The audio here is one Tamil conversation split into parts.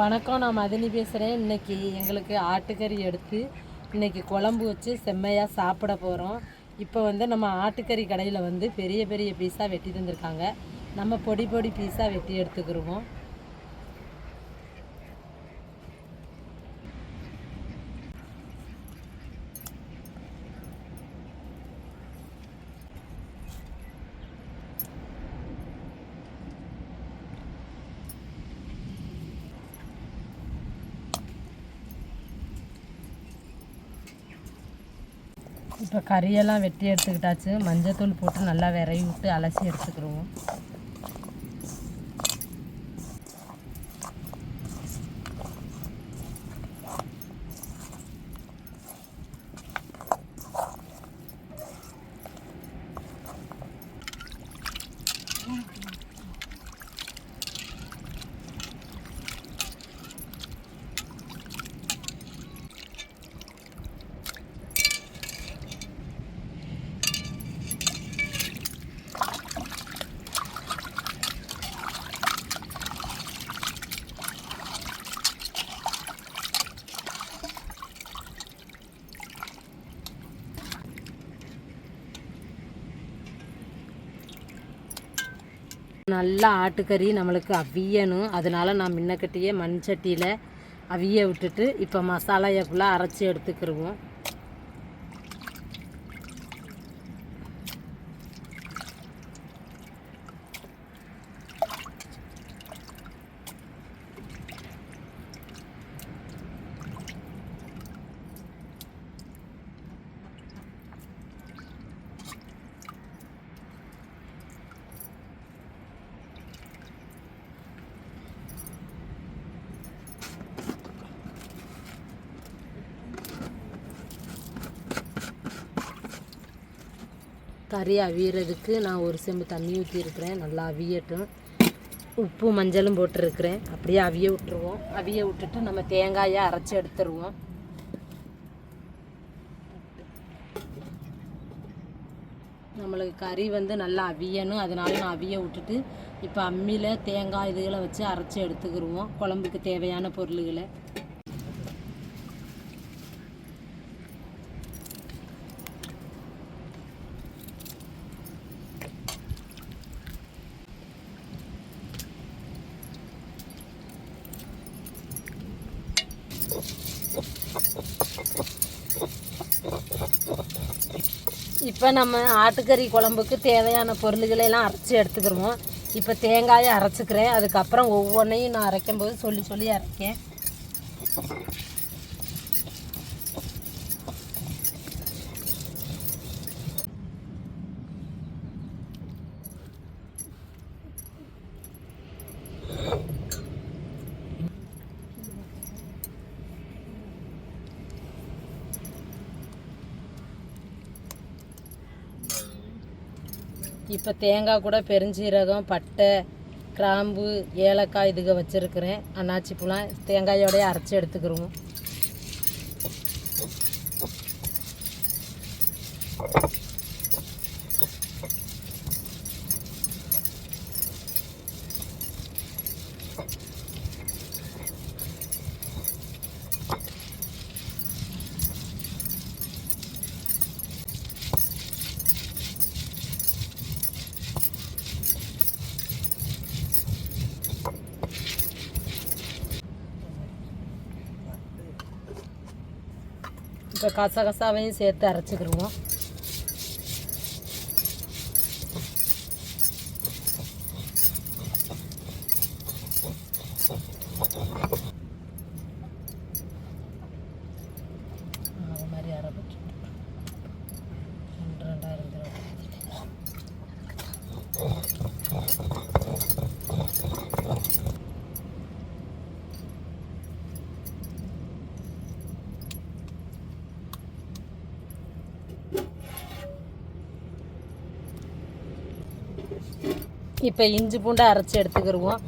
வணக்கம் நான் மதினி பேசுகிறேன் இன்றைக்கி எங்களுக்கு ஆட்டுக்கறி எடுத்து இன்றைக்கி குழம்பு வச்சு செம்மையாக சாப்பிட போகிறோம் இப்போ வந்து நம்ம ஆட்டுக்கறி கடையில் வந்து பெரிய பெரிய பீஸாக வெட்டி தந்திருக்காங்க. நம்ம பொடி பொடி பீஸாக வெட்டி எடுத்துக்கிருவோம். இப்போ கறியெல்லாம் வெட்டி எடுத்துக்கிட்டாச்சு. மஞ்சத்தூள் போட்டு நல்லா விரைவி விட்டு அலசி எடுத்துக்கிருவோம் நல்லா ஆட்டுக்கறி நம்மளுக்கு அவியணும். அதனால நான் முன்னக்கட்டியே மண் சட்டியில் அவிய விட்டுட்டு இப்போ மசாலாயக்குள்ளே அரைச்சி எடுத்துக்கிடுவோம் கறி அவியறதுக்கு நான் ஒரு செம்பு தண்ணி ஊற்றிருக்கிறேன் நல்லா அவியட்டும். உப்பு மஞ்சளும் போட்டிருக்கிறேன். அப்படியே அவிய விட்டுருவோம். அவிய விட்டுட்டு நம்ம தேங்காயை அரைச்சி எடுத்துருவோம். நம்மளுக்கு கறி வந்து நல்லா அவியணும். அதனால நான் அவிய விட்டுட்டு இப்போ அம்மியில் தேங்காய் இதுகளை வச்சு அரைச்சி எடுத்துக்கிடுவோம் குழம்புக்கு தேவையான பொருள்களை. இப்போ நம்ம ஆட்டுக்கறி குழம்புக்கு தேவையான பொருள்களை எல்லாம் அரைச்சி எடுத்துக்கிருவோம். இப்போ தேங்காயை அரைச்சிக்கிறேன். அதுக்கப்புறம் ஒவ்வொன்றையும் நான் அரைக்கும் போது சொல்லி சொல்லி அரைக்கேன். இப்போ தேங்காய் கூட பெருஞ்சீரகம் பட்டை கிராம்பு ஏலக்காய் இதுக வச்சுருக்கிறேன். அன்னாச்சி பழம் தேங்காயோடய அரைச்சி எடுத்துக்கிறோம் இப்போ கசகசாவையும் சேர்த்து அரைச்சிக்கிடுவோம் இப்போ இஞ்சி பூண்டை அரைச்சி எடுத்துக்கிருவோம்.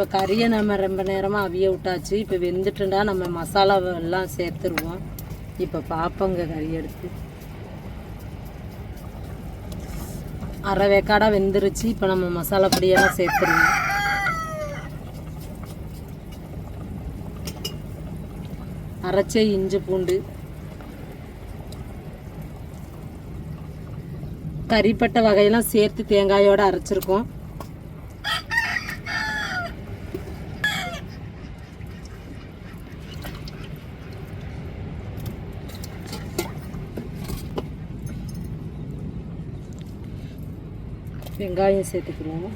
இப்போ கறியை நம்ம ரொம்ப நேரமாக அவிய விட்டாச்சு. இப்போ வெந்துட்டுண்டா நம்ம மசாலாவை எல்லாம் சேர்த்துருவோம். இப்போ பார்ப்போங்க கறி எடுத்து. அரை வேக்காடாக வெந்துருச்சு. இப்போ நம்ம மசாலா பொடியெல்லாம் சேர்த்துருவோம். அரைச்ச இஞ்சி பூண்டு. கறிப்பட்ட வகையெல்லாம் சேர்த்து தேங்காயோடு அரைச்சிருக்கோம். வெங்காயம் சேர்த்துக்கிறோம்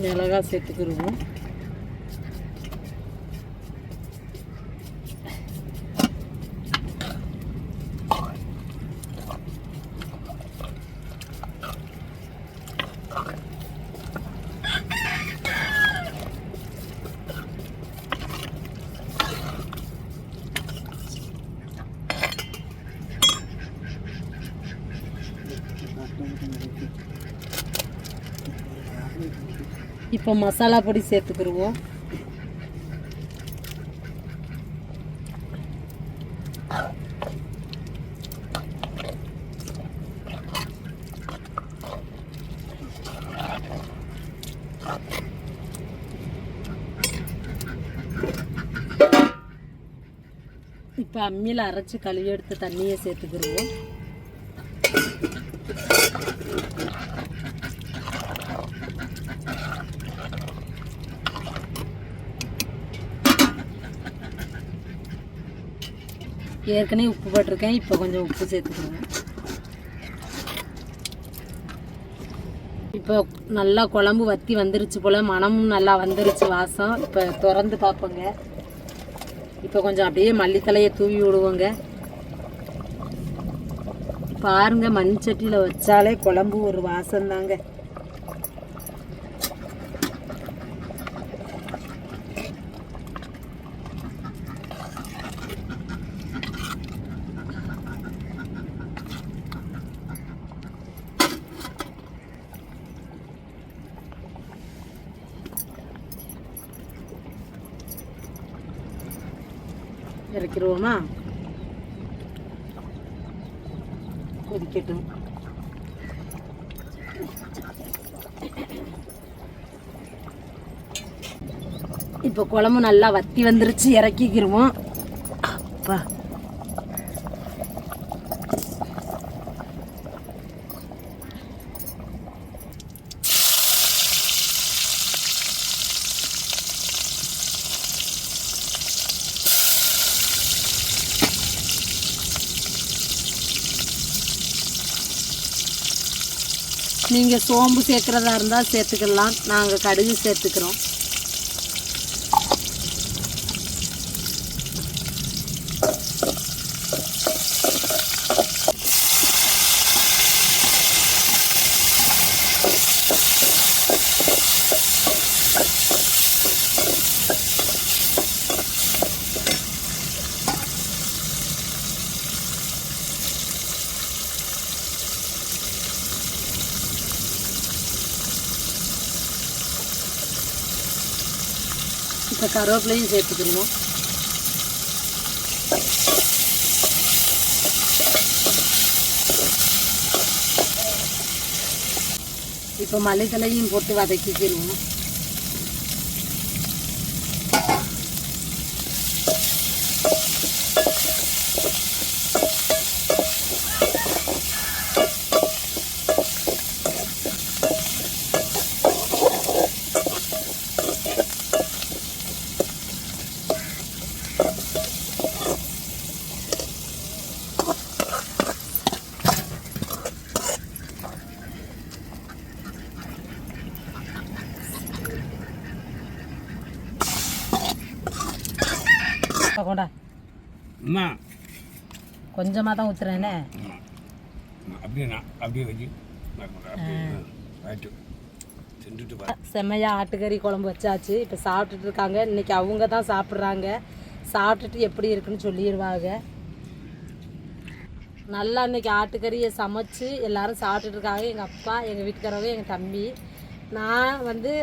மிளகா சேர்த்துக்கிடுவோம். இப்போ மசாலா பொடி சேர்த்துக்கிடுவோம் இப்போ அம்மியில் அரைச்சி கழுவி எடுத்து தண்ணியை சேர்த்துக்கிடுவோம் ஏற்கனவே உப்பு போட்டிருக்கேன் இப்போ கொஞ்சம் உப்பு சேர்த்துக்கிறேன். இப்போ நல்லா குழம்பு வத்தி வந்துருச்சு போல் மணமும் நல்லா வந்துருச்சு வாசம். இப்போ திறந்து பார்ப்போங்க. இப்போ கொஞ்சம் அப்படியே மல்லித்தலையை தூவி விடுவோங்க. பாருங்கள் மண் சட்டியில் வச்சாலே குழம்பு ஒரு வாசம் தாங்க இறக்கிடுவோமா கொதிக்கட்டும். இப்போ குழம்பு நல்லா வத்தி வந்துருச்சு இறக்கிக்கிருவோம். நீங்கள் சோம்பு சேர்க்குறதா இருந்தால் சேர்த்துக்கலாம். நாங்கள் கடுகு சேர்த்துக்கிறோம். கருவேப்பிலையும் சேர்த்துக்கிடுவோம். இப்போ மல்லித்தலையும் போட்டு வதக்கிக்கிடுவோம் இப்போ கொண்டா அம்மா. கொஞ்சமாக தான் ஊற்றுறேனே அப்படியே நான் அப்படியே வச்சு செம்மையாக ஆட்டுக்கறி குழம்பு வச்சாச்சு. இப்போ சாப்பிட்டுட்டு இருக்காங்க. இன்னைக்கு அவங்க தான் சாப்பிட்றாங்க. சாப்பிட்டுட்டு எப்படி இருக்குன்னு சொல்லிடுவாங்க நல்லா இன்னைக்கு ஆட்டுக்கறியை சமைச்சு எல்லாரும் சாப்பிட்டுட்டு இருக்காங்க. எங்கள் அப்பா எங்கள் வீட்டுக்காரவங்க எங்கள் தம்பி. நான் வந்து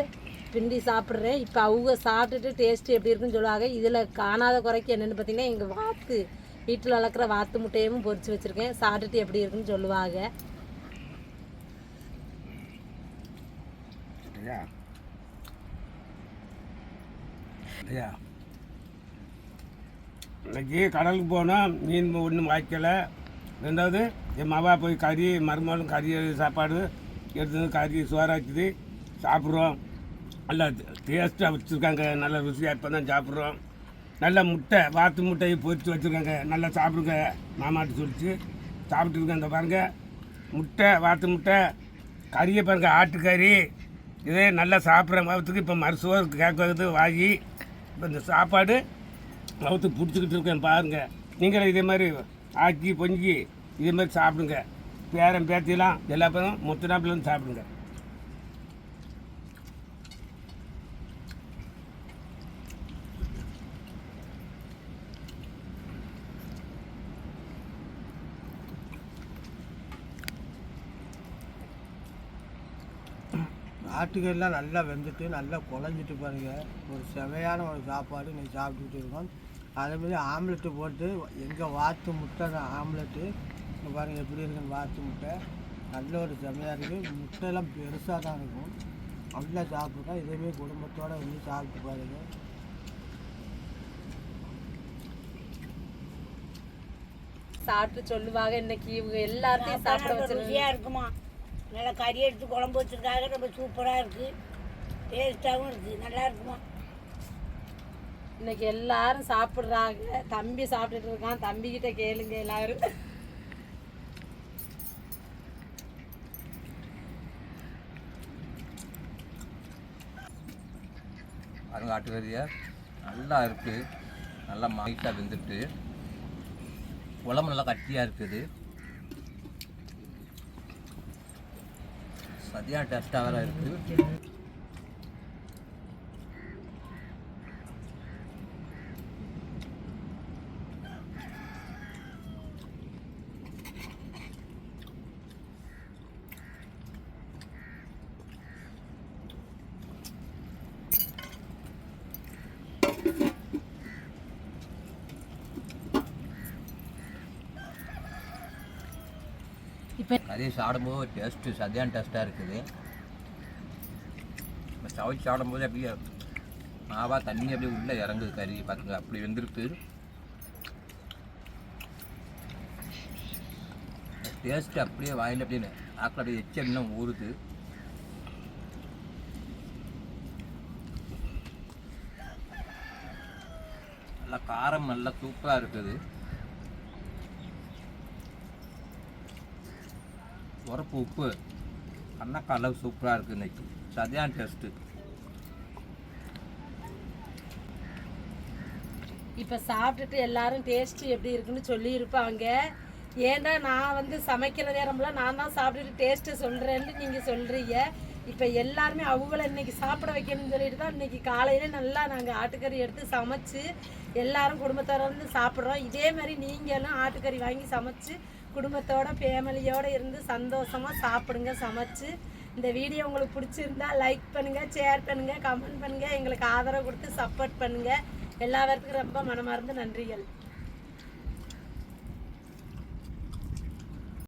பிண்டி சாப்பிட்றேன். இப்போ அவங்க சாப்பிட்டுட்டு டேஸ்ட்டு எப்படி இருக்குன்னு சொல்லுவாங்க. இதில் காணாத குறைக்கு என்னென்னு பார்த்தீங்கன்னா எங்கள் வாத்து வீட்டில் வளர்க்குற வாத்து முட்டையும் பொறிச்சு வச்சுருக்கேன். சாப்பிட்டுட்டு எப்படி இருக்குன்னு சொல்லுவாங்க. ஐயா. ஐயா. இன்னைக்கு கடலுக்கு போனால் மீன் ஒன்றும் வாய்க்கலை. ரெண்டாவது என் மவா போய் கறி மருமகளும் கறி சாப்பாடு எடுத்து கறி சோறாக்குது சாப்பிட்றோம். நல்லா டேஸ்ட்டாக வச்சுருக்காங்க. நல்ல ருசியாக இப்போ தான் சாப்பிட்றோம். நல்ல முட்டை வாத்து முட்டையை பொரித்து வச்சுருக்காங்க. நல்லா சாப்பிடுங்க மாமாட்டு சொல்லிச்சு. சாப்பிட்டுருக்கேன் இந்த பாருங்கள் முட்டை வாத்து முட்டை கறியை பாருங்கள் ஆட்டுக்கறி. இதே நல்லா சாப்பிட்ற மகத்துக்கு இப்போ மறுசுவர் கேட்கறது வாங்கி இப்போ இந்த சாப்பாடு மகத்துக்கு பிடிச்சிக்கிட்டு இருக்கேன் பாருங்கள் நீங்களும் இதே மாதிரி ஆக்கி பொங்கி இதே மாதிரி சாப்பிடுங்க. பேரன் பேத்திலாம் எல்லா பேரும் மொத்த நாப்பிலும் சாப்பிடுங்க. ஆட்டுக்கறிலாம் நல்லா வெந்துட்டு நல்லா குழஞ்சிட்டு பாருங்க. ஒரு செவையான ஒரு சாப்பாடு நீ சாப்பிட்டுட்டு இருக்கோம். அதேமாதிரி ஆம்லெட்டு போட்டு எங்கள் வாத்து முட்டை தான் ஆம்லெட்டு. இங்கே பாருங்கள் எப்படி இருக்குன்னு வாத்து முட்டை. நல்ல ஒரு செமையாக இருக்குது முட்டையெல்லாம் பெருசாக தான் இருக்கும். நல்லா சாப்பிட்டோம் இதேமாரி குடும்பத்தோடு வந்து சாப்பிட்டு பாருங்கள் சாப்பிட்டு சொல்லுவாங்க. இன்னைக்கு இவங்க எல்லாத்தையும் சாப்பிட வச்சிருக்கேன் ருசியாக இருக்குமா? நல்லா கறி எடுத்து குழம்பு வச்சுருக்காங்க. ரொம்ப சூப்பராக இருக்குது டேஸ்ட்டாகவும் இருக்குது நல்லா இருக்குமா? இன்னைக்கு எல்லாரும் சாப்பிட்றாங்க. தம்பி சாப்பிட்டுட்டு இருக்கான். தம்பிக்கிட்ட கேளுங்க எல்லாரும். பாருங்க ஆட்டுக்கறியை. நல்லா இருக்குது நல்லா மைட்டாக வெந்துட்டு. உடம்பு நல்லா கட்டியாக இருக்குது. சரியான டேஸ்ட்டாக வேறு இருக்குது. இப்போ கறியை சாப்பிடும்போது டேஸ்ட்டு சரியான டேஸ்ட்டாக இருக்குது. இப்போ சவைச்சு சாப்பிடும்போது அப்படியே மாவா தண்ணி அப்படியே உள்ளே இறங்குது கறி பார்த்துங்க அப்படி வெந்திருக்கு. டேஸ்ட்டு அப்படியே வாயில் அப்படின்னு ஆக்கில் அப்படியே எச்ச இன்னும் ஊறுது. நல்லா காரம் நல்லா சூப்பராக இருக்குது. உரப்பு உப்பு. அண்ணக்கா அளவு சூப்பராக இருக்குது இன்னைக்கு. சரியான டேஸ்ட்டு இப்போ சாப்பிட்டுட்டு எல்லாரும் டேஸ்ட்டு எப்படி இருக்குன்னு சொல்லியிருப்பாங்க. ஏன்னா ஏன்டா நான் வந்து சமைக்கிற நேரம்லாம் நான் தான் சாப்பிட்டுட்டு டேஸ்ட்டு சொல்கிறேன்னு நீங்கள் சொல்கிறீங்க இப்போ எல்லாருமே அவங்கள இன்னைக்கு சாப்பிட வைக்கணும்னு சொல்லிட்டு தான் இன்னைக்கு காலையில் நல்லா நாங்கள் ஆட்டுக்கறி எடுத்து சமைச்சு எல்லாரும் குடும்பத்தோட வந்து சாப்பிட்றோம். இதே மாதிரி நீங்களும் ஆட்டுக்கறி வாங்கி சமைச்சு குடும்பத்தோட ஃபேமிலியோட இருந்து சந்தோஷமா சாப்பிடுங்க சமைச்சு. இந்த வீடியோ உங்களுக்கு பிடிச்சிருந்தா லைக் பண்ணுங்க ஷேர் பண்ணுங்க கமெண்ட் பண்ணுங்க. எங்களுக்கு ஆதரவு கொடுத்து சப்போர்ட் பண்ணுங்க. எல்லா ரொம்ப மனமார்ந்த நன்றிகள்.